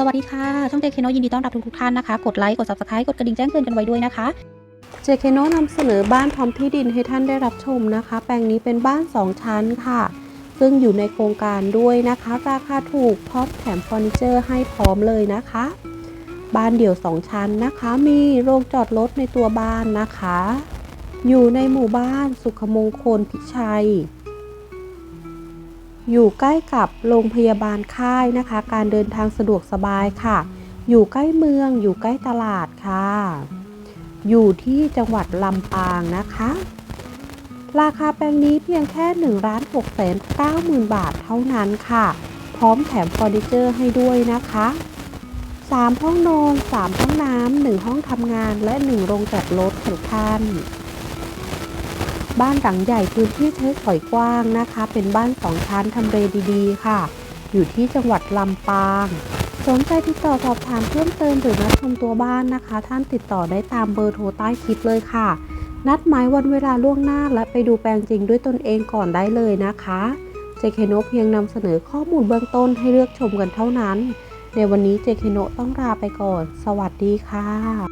สวัสดีค่ะ ช่องเจคโนยินดีต้อนรับทุกท่านนะคะ กดไลค์ กด subscribe กดกระดิ่งแจ้งเตือนกันไว้ด้วยนะคะเจเคโนนำเสนอบ้านพร้อมที่ดินให้ท่านได้รับชมนะคะ แปลงนี้เป็นบ้าน 2 ชั้นค่ะ ซึ่งอยู่ในโครงการด้วยนะคะ ราคาถูกพร้อมแถมเฟอร์นิเจอร์ให้พร้อมเลยนะคะ บ้านเดี่ยว 2 ชั้นนะคะ มีโรงจอดรถในตัวบ้านนะคะ อยู่ในหมู่บ้านสุขมงคลพิชัย อยู่ใกล้กับโรงพยาบาลค่ายนะคะ การเดินทางสะดวกสบายค่ะ อยู่ใกล้เมือง อยู่ใกล้ตลาดค่ะ อยู่ที่จังหวัดลำปางนะคะ ราคาแปลงนี้เพียงแค่1ล้าน6แสน9หมื่นบาทเท่านั้นค่ะ พร้อมแถมเฟอร์นิเจอร์ให้ด้วยนะคะ 3 ห้องนอน 3 ห้องน้ำ1ห้องทำงานและ 1 โรงจอดรถของท่าน บ้านหลังใหญ่พื้นที่ใช้สอยกว้างนะคะ เป็นบ้าน2ชั้นทำเลดีๆ ค่ะ อยู่ที่จังหวัดลำปาง สนใจติดต่อสอบถามเพิ่มเติมหรือนัดชมตัวบ้านนะคะ ท่านติดต่อได้ตามเบอร์โทรใต้คลิปเลยค่ะ นัดหมายวันเวลาล่วงหน้าและไปดูแปลงจริงด้วยตนเองก่อนได้เลยนะคะเจเคโนเพียงนำเสนอข้อมูลเบื้องต้นให้เลือกชมกันเท่านั้น ในวันนี้เจเคโนต้องลาไปก่อน สวัสดีค่ะ